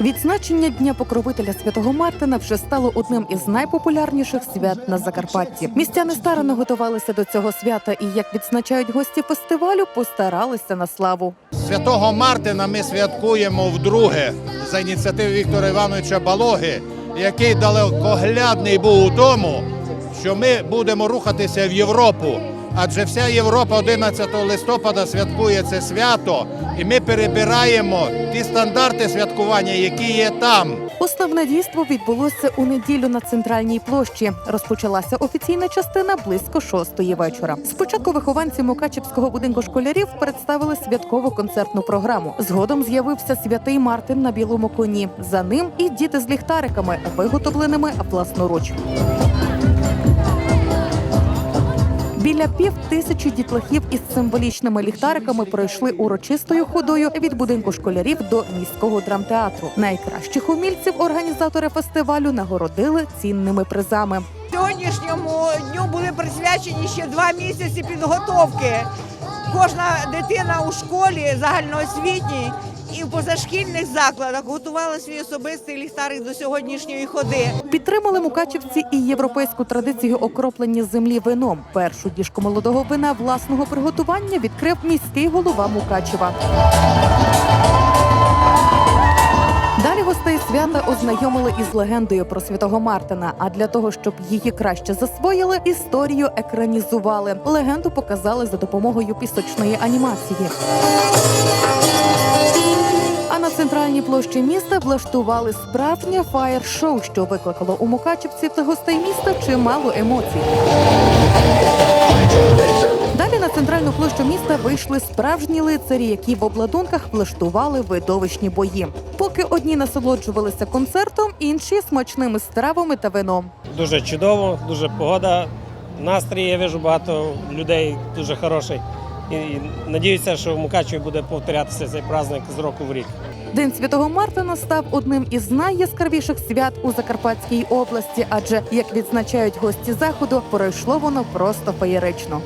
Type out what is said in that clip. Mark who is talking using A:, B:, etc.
A: Відзначення Дня покровителя святого Мартина вже стало одним із найпопулярніших свят на Закарпатті. Містяни старано готувалися до цього свята, і як відзначають гості фестивалю, постаралися на славу.
B: Святого Мартина ми святкуємо вдруге за ініціативи Віктора Івановича Балоги, який далекоглядний був у тому, що ми будемо рухатися в Європу. Адже вся Європа 11 листопада святкує це свято, і ми перебираємо ті стандарти святкування, які є там.
A: Основне дійство відбулося у неділю на центральній площі. Розпочалася офіційна частина близько шостої вечора. Спочатку вихованці Мукачівського будинку школярів представили святкову концертну програму. Згодом з'явився святий Мартин на білому коні. За ним і діти з ліхтариками, виготовленими власноруч. Біля пів тисячі дітлахів із символічними ліхтариками пройшли урочистою ходою від будинку школярів до міського драмтеатру. Найкращих умільців організатори фестивалю нагородили цінними призами.
C: Сьогоднішньому дню були присвячені ще два місяці підготовки. Кожна дитина у школі загальноосвітній і в позашкільних закладах готувала свій особистий ліхтарик до сьогоднішньої ходи.
A: Підтримали мукачівці і європейську традицію окроплення землі вином. Першу діжку молодого вина власного приготування відкрив міський голова Мукачева. Далі гостей свята ознайомили із легендою про святого Мартина. А для того, щоб її краще засвоїли, історію екранізували. Легенду показали за допомогою пісочної анімації. Центральній площі міста влаштували справжнє фаєр-шоу, що викликало у мукачівців та гостей міста чимало емоцій. Далі на центральну площу міста вийшли справжні лицарі, які в обладунках влаштували видовищні бої. Поки одні насолоджувалися концертом, інші смачними стравами та вином.
D: Дуже чудово, дуже погода. Настрій я вижу багато людей дуже хороший. І, надіюся, що в Мукачеві буде повторятися цей праздник з року в рік.
A: День святого Мартина став одним із найяскравіших свят у Закарпатській області, адже як відзначають гості заходу, пройшло воно просто феєрично.